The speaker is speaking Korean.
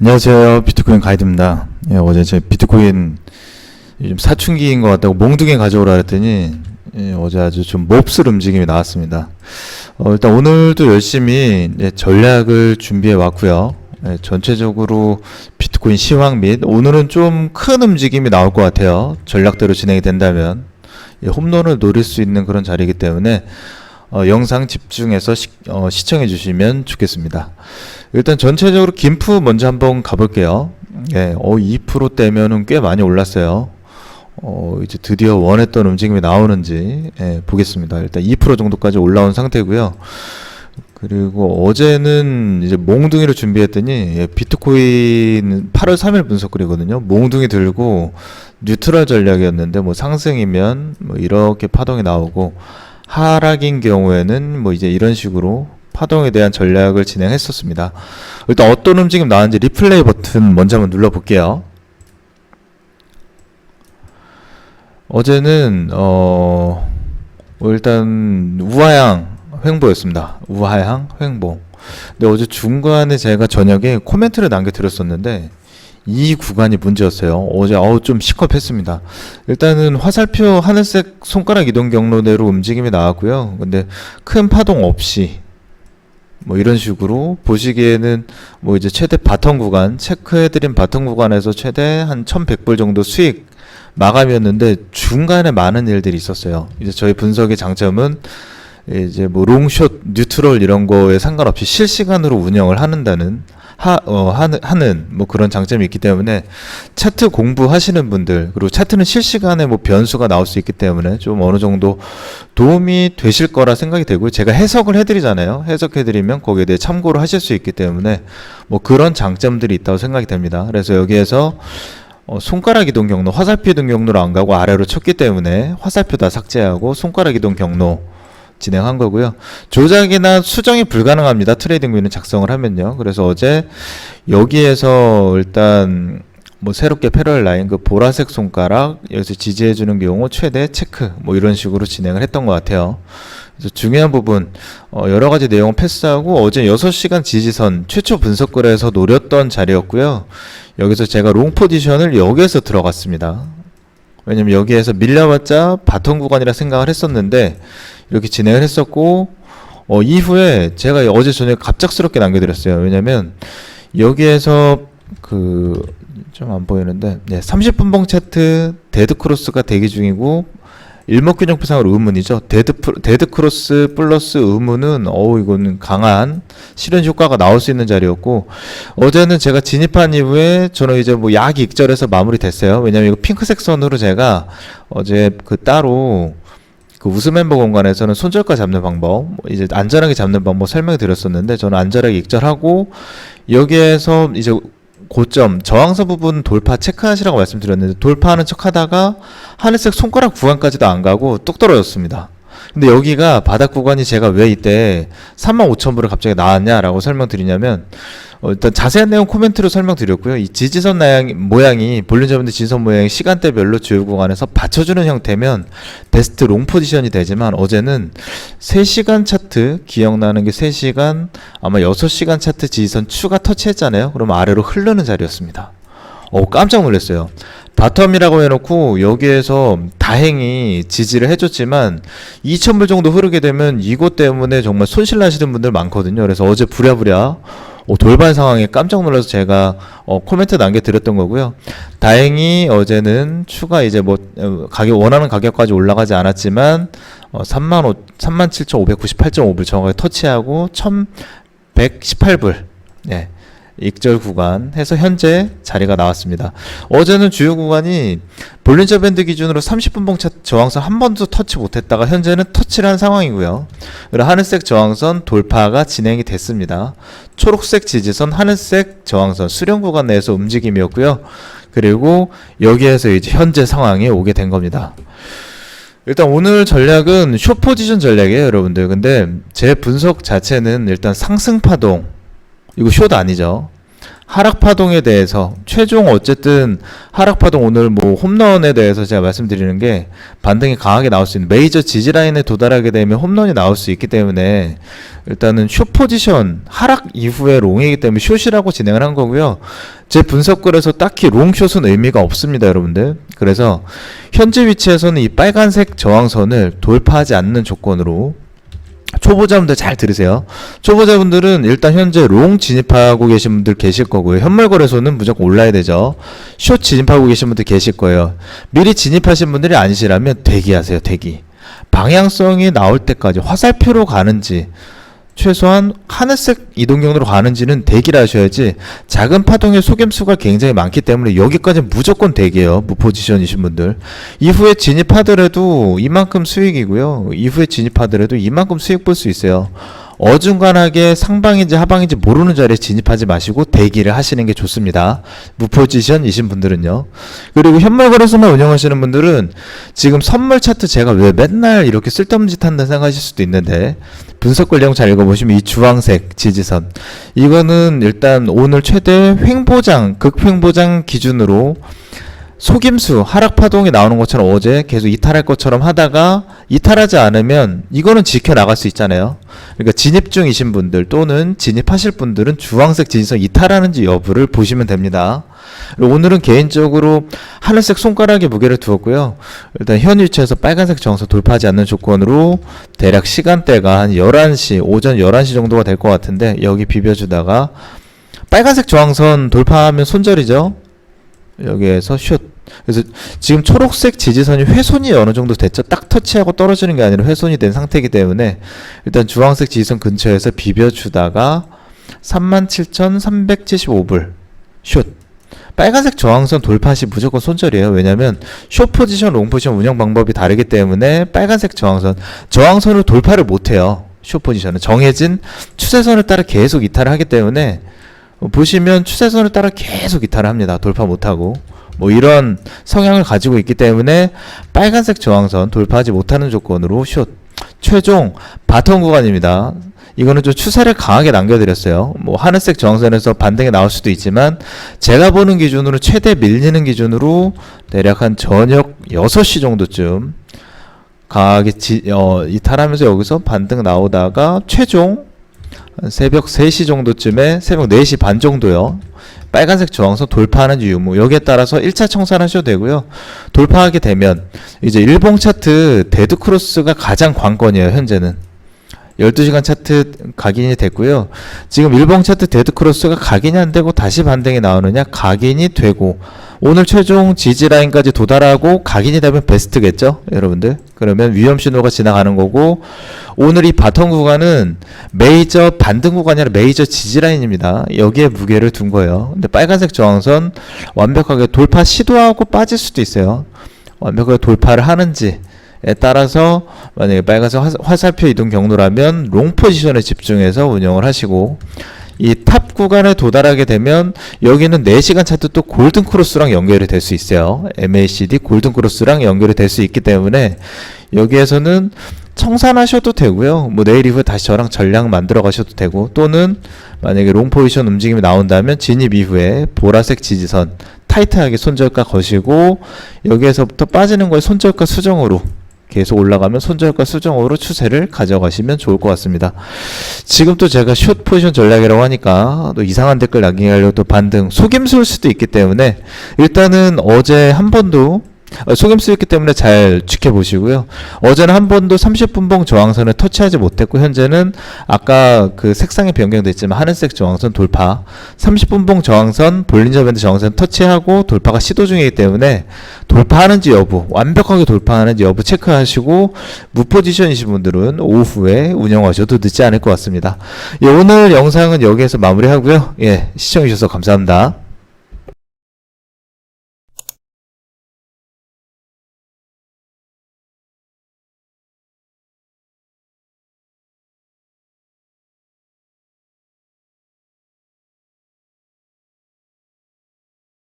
안녕하세요. 비트코인 가이드입니다. 예, 어제 제 비트코인 요즘 사춘기인 것 같다고 몽둥이 가져오라 그랬더니 예, 어제 아주 좀 몹쓸 움직임이 나왔습니다. 어, 일단 오늘도 열심히 예, 전략을 준비해 왔고요. 예, 전체적으로 비트코인 시황 및 오늘은 좀 큰 움직임이 나올 것 같아요. 전략대로 진행이 된다면 예, 홈런을 노릴 수 있는 그런 자리이기 때문에 어, 영상 집중해서 시, 어, 시청해 주시면 좋겠습니다. 일단 전체적으로 김프 먼저 한번 가볼게요. 예, 어, 2%대면은 꽤 많이 올랐어요. 어, 이제 드디어 원했던 움직임이 나오는지 예, 보겠습니다. 일단 2% 정도까지 올라온 상태고요. 그리고 어제는 이제 몽둥이를 준비했더니 예, 비트코인 8월 3일 분석글이거든요. 몽둥이 들고 뉴트럴 전략이었는데 뭐 상승이면 뭐 이렇게 파동이 나오고 하락인 경우에는 뭐 이제 이런 식으로 파동에 대한 전략을 진행했었습니다. 일단 어떤 움직임 나왔는지 리플레이 버튼 먼저 한번 눌러볼게요. 어제는 어뭐 일단 우하향 횡보였습니다. 우하향 횡보. 근데 어제 중간에 제가 저녁에 코멘트를 남겨드렸었는데 이 구간이 문제였어요. 어제 어우 좀 시겁했습니다. 일단은 화살표 하늘색 손가락 이동 경로대로 움직임이 나왔고요. 근데 큰 파동 없이 뭐 이런 식으로 보시기에는 뭐 이제 최대 바텀 구간 체크해드린 바텀 구간에서 최대 한 1100불 정도 수익 마감이었는데 중간에 많은 일들이 있었어요. 이제 저희 분석의 장점은 이제 뭐 롱숏, 뉴트럴 이런 거에 상관없이 실시간으로 운영을 하는다는 하, 어, 하는, 하는 뭐 그런 장점이 있기 때문에 차트 공부하시는 분들 그리고 차트는 실시간에 뭐 변수가 나올 수 있기 때문에 좀 어느 정도 도움이 되실 거라 생각이 되고요. 제가 해석을 해드리잖아요. 해석해드리면 거기에 대해 참고를 하실 수 있기 때문에 뭐 그런 장점들이 있다고 생각이 됩니다. 그래서 여기에서 어, 손가락 이동 경로, 화살표 이동 경로로 안 가고 아래로 쳤기 때문에 화살표 다 삭제하고 손가락 이동 경로 진행한 거고요. 조작이나 수정이 불가능합니다. 트레이딩 뷰는 작성을 하면요. 그래서 어제 여기에서 일단 뭐 새롭게 패럴 라인 그 보라색 손가락 여기서 지지해 주는 경우 최대 체크 뭐 이런 식으로 진행을 했던 것 같아요. 그래서 중요한 부분 어 여러 가지 내용을 패스하고 어제 6시간 지지선 최초 분석글에서 노렸던 자리였고요. 여기서 제가 롱 포지션을 여기에서 들어갔습니다. 왜냐면 여기에서 밀려봤자 바텀 구간이라 생각을 했었는데 이렇게 진행을 했었고 어 이후에 제가 어제 저녁에 갑작스럽게 남겨드렸어요. 왜냐면 여기에서 그 좀 안 보이는데 네, 30분봉 차트 데드 크로스가 대기 중이고 일목균형표상으로 의문이죠. 데드 데드 크로스 플러스 의문은 어우 이거는 강한 실현 효과가 나올 수 있는 자리였고 어제는 제가 진입한 이후에 저는 이제 뭐 약 익절해서 마무리됐어요. 왜냐면 이거 핑크색 선으로 제가 어제 그 따로 그 우수 멤버 공간에서는 손절가 잡는 방법, 뭐 이제 안전하게 잡는 방법 설명해 드렸었는데 저는 안전하게 익절하고 여기에서 이제 고점 저항선 부분 돌파 체크하시라고 말씀드렸는데 돌파하는 척하다가 하늘색 손가락 구간까지도 안 가고 뚝 떨어졌습니다. 근데 여기가 바닥 구간이 제가 왜 이때 35,000불을 갑자기 나왔냐라고 설명드리냐면 어, 일단 자세한 내용 코멘트로 설명드렸고요. 이 지지선 나양, 모양이 볼륨 잡는데 지지선 모양이 시간대별로 주요 구간에서 받쳐주는 형태면 베스트 롱 포지션이 되지만 어제는 3시간 차트 기억나는 게 3시간 아마 6시간 차트 지지선 추가 터치했잖아요. 그럼 아래로 흐르는 자리였습니다. 어 깜짝 놀랐어요. 바텀이라고 해놓고 여기에서 다행히 지지를 해줬지만 2,000불 정도 흐르게 되면 이것 때문에 정말 손실 나시는 분들 많거든요. 그래서 어제 부랴부랴 어, 돌발 상황에 깜짝 놀라서 제가 어, 코멘트 남겨드렸던 거고요. 다행히 어제는 추가 이제 뭐 어, 가격 원하는 가격까지 올라가지 않았지만 어, 3만 5, 3만 7,598.5불 정확하게 터치하고 1,118불. 예. 익절 구간 해서 현재 자리가 나왔습니다. 어제는 주요 구간이 볼린저 밴드 기준으로 30분 봉 차 저항선 한 번도 터치 못했다가 현재는 터치를 한 상황이고요. 그리고 하늘색 저항선 돌파가 진행이 됐습니다. 초록색 지지선, 하늘색 저항선 수령 구간 내에서 움직임이었고요. 그리고 여기에서 이제 현재 상황이 오게 된 겁니다. 일단 오늘 전략은 쇼 포지션 전략이에요, 여러분들. 근데 제 분석 자체는 일단 상승 파동 이거 숏 아니죠. 하락 파동에 대해서 최종 어쨌든 하락 파동 오늘 뭐 홈런에 대해서 제가 말씀드리는 게 반등이 강하게 나올 수 있는 메이저 지지 라인에 도달하게 되면 홈런이 나올 수 있기 때문에 일단은 숏 포지션 하락 이후에 롱이기 때문에 숏이라고 진행을 한 거고요. 제 분석글에서 딱히 롱숏은 의미가 없습니다, 여러분들. 그래서 현재 위치에서는 이 빨간색 저항선을 돌파하지 않는 조건으로 초보자분들 잘 들으세요. 초보자분들은 일단 현재 롱 진입하고 계신 분들 계실 거고요. 현물 거래소는 무조건 올라야 되죠. 숏 진입하고 계신 분들 계실 거예요. 미리 진입하신 분들이 아니시라면 대기하세요. 대기. 방향성이 나올 때까지 화살표로 가는지 최소한 하늘색 이동 경로로 가는지는 대기를 하셔야지 작은 파동의 속임수가 굉장히 많기 때문에 여기까지 무조건 대기예요. 무포지션이신 분들. 이후에 진입하더라도 이만큼 수익이고요. 이후에 진입하더라도 이만큼 수익 볼 수 있어요. 어중간하게 상방인지 하방인지 모르는 자리에 진입하지 마시고 대기를 하시는 게 좋습니다. 무포지션이신 분들은요. 그리고 현물거래소만 운영하시는 분들은 지금 선물 차트 제가 왜 맨날 이렇게 쓸데없는 짓 한다 생각하실 수도 있는데 분석글 내용 잘 읽어보시면 이 주황색 지지선 이거는 일단 오늘 최대 횡보장 극횡보장 기준으로 속임수 하락 파동이 나오는 것처럼 어제 계속 이탈할 것처럼 하다가 이탈하지 않으면 이거는 지켜 나갈 수 있잖아요. 그러니까 진입 중이신 분들 또는 진입하실 분들은 주황색 지지선 이탈하는지 여부를 보시면 됩니다. 오늘은 개인적으로 하늘색 손가락에 무게를 두었고요. 일단 현 위치에서 빨간색 정서 돌파하지 않는 조건으로 대략 시간대가 한 11시, 오전 11시 정도가 될 것 같은데 여기 비벼주다가 빨간색 저항선 돌파하면 손절이죠. 여기에서 슛. 그래서 지금 초록색 지지선이 훼손이 어느 정도 됐죠. 딱 터치하고 떨어지는 게 아니라 훼손이 된 상태이기 때문에 일단 주황색 지지선 근처에서 비벼주다가 37,375불 슛. 빨간색 저항선 돌파 시 무조건 손절이에요. 왜냐면 쇼 포지션, 롱 포지션 운영 방법이 다르기 때문에 빨간색 저항선, 저항선을 돌파를 못 해요. 쇼 포지션은 정해진 추세선을 따라 계속 이탈을 하기 때문에 어, 보시면 추세선을 따라 계속 이탈을 합니다. 돌파 못 하고. 뭐 이런 성향을 가지고 있기 때문에 빨간색 저항선 돌파하지 못하는 조건으로 숏 최종 바텀 구간입니다. 이거는 좀 추세를 강하게 남겨드렸어요. 뭐 하늘색 저항선에서 반등이 나올 수도 있지만 제가 보는 기준으로 최대 밀리는 기준으로 대략 한 저녁 6시 정도쯤 강하게 지, 어, 이탈하면서 여기서 반등 나오다가 최종 한 새벽 3시 정도쯤에 새벽 4시 반 정도요. 빨간색 저항선 돌파하는 이유 뭐 여기에 따라서 1차 청산하셔도 되고요. 돌파하게 되면 이제 일봉 차트 데드 크로스가 가장 관건이에요, 현재는. 12시간 차트 각인이 됐고요. 지금 일봉 차트 데드 크로스가 각인이 안 되고 다시 반등이 나오느냐? 각인이 되고 오늘 최종 지지 라인까지 도달하고 각인이 되면 베스트겠죠, 여러분들. 그러면 위험 신호가 지나가는 거고 오늘 이 바텀 구간은 메이저 반등 구간이 아니라 메이저 지지 라인입니다. 여기에 무게를 둔 거예요. 근데 빨간색 저항선 완벽하게 돌파 시도하고 빠질 수도 있어요. 완벽하게 돌파를 하는지 에 따라서 만약에 빨간색 화- 화살표 이동 경로라면 롱 포지션에 집중해서 운영을 하시고 이 탑 구간에 도달하게 되면 여기는 4시간 차트 또 골든 크로스랑 연결이 될 수 있어요. MACD 골든 크로스랑 연결이 될 수 있기 때문에 여기에서는 청산하셔도 되고요. 뭐 내일 이후에 다시 저랑 전략 만들어 가셔도 되고 또는 만약에 롱 포지션 움직임이 나온다면 진입 이후에 보라색 지지선 타이트하게 손절가 거시고 여기에서부터 빠지는 거에 손절가 수정으로 계속 올라가면 손절가 수정으로 추세를 가져가시면 좋을 것 같습니다. 지금 또 제가 숏 포지션 전략이라고 하니까 또 이상한 댓글 남기려고 또 반등 속임수일 수도 있기 때문에 일단은 어제 한 번도 어, 속임수였기 때문에 잘 지켜보시고요. 어제는 한 번도 30분봉 저항선을 터치하지 못했고 현재는 아까 그 색상이 변경됐지만 하늘색 저항선 돌파 30분봉 저항선 볼린저 밴드 저항선 터치하고 돌파가 시도 중이기 때문에 돌파하는지 여부 완벽하게 돌파하는지 여부 체크하시고 무포지션이신 분들은 오후에 운영하셔도 늦지 않을 것 같습니다. 예, 오늘 영상은 여기에서 마무리하고요. 예, 시청해 주셔서 감사합니다.